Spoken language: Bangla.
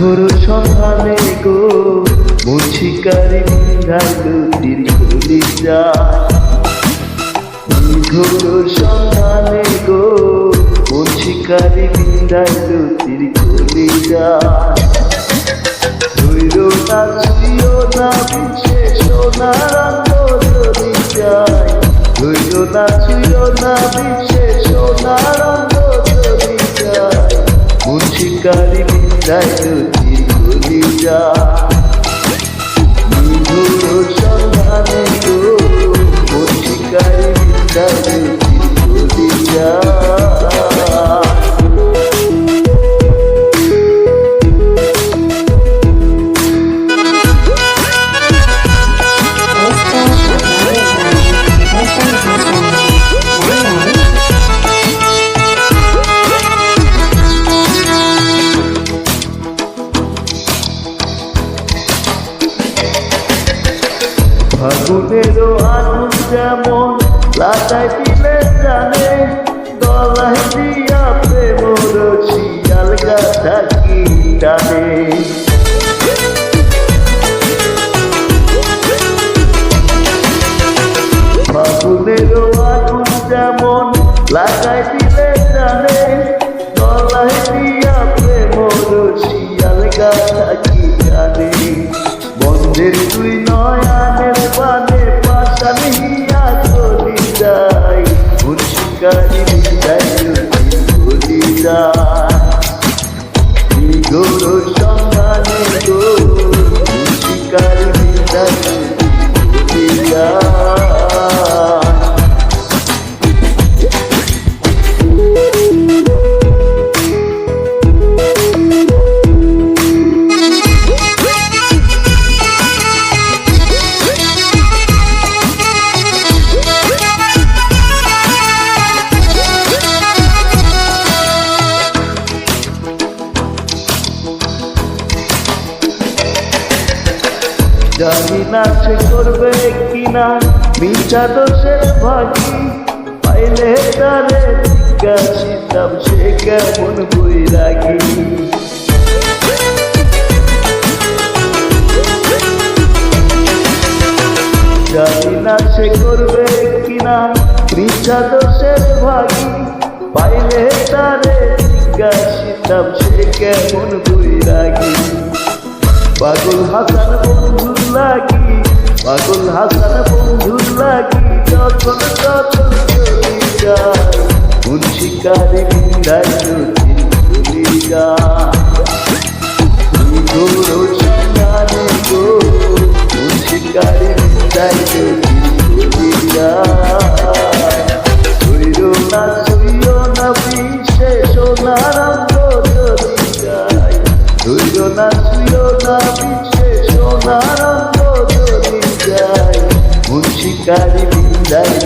ঘোর সন্ধানে গো মুছিকারি বিন্ধাইল তীর খুলি যায় ঘোর সন্ধানে গো মুছিকারি বিন্ধাইল তীর খুলি যায় ধৈর না ছিল না বিশেষ সোনারঙ্গ চলি যায় ধৈর না ছিল না মুছিকারি বিন্ধাইল তীর খুলি ফাগুনেরও আগুন যেমন, লাটাই দিলে জানে গলায় দিয়া প্রেমর শিয়াল গাথা কি টানে। ফাগুনেরও আগুন যেমন লাগাই দিলে জানে গলায় দিয়া প্রেমর শিয়াল গাথা কি মুন্সিকারি জানি না সে করবে কিনা। মিছা দোষের ভাগি, পাইলে তারে জিজ্ঞাসিতাম, সে কেমন বই রাগি জানি না সে করবে কিনা। মিছা দোষের ভাগি, পাইলে তারে জিজ্ঞাসিতাম, সে কেমন বই রাগি পাগল হাসান বন্ধুর লাগি। পাগল হাসান বন্ধুর লাগি, যখন তখন চলি যায়। গো মুন্সিকারে বিন্দায় চলি যায়। না ছইল না বিশেষ নারঙ্গ চলি যায় মুন্সিকারি বিদায়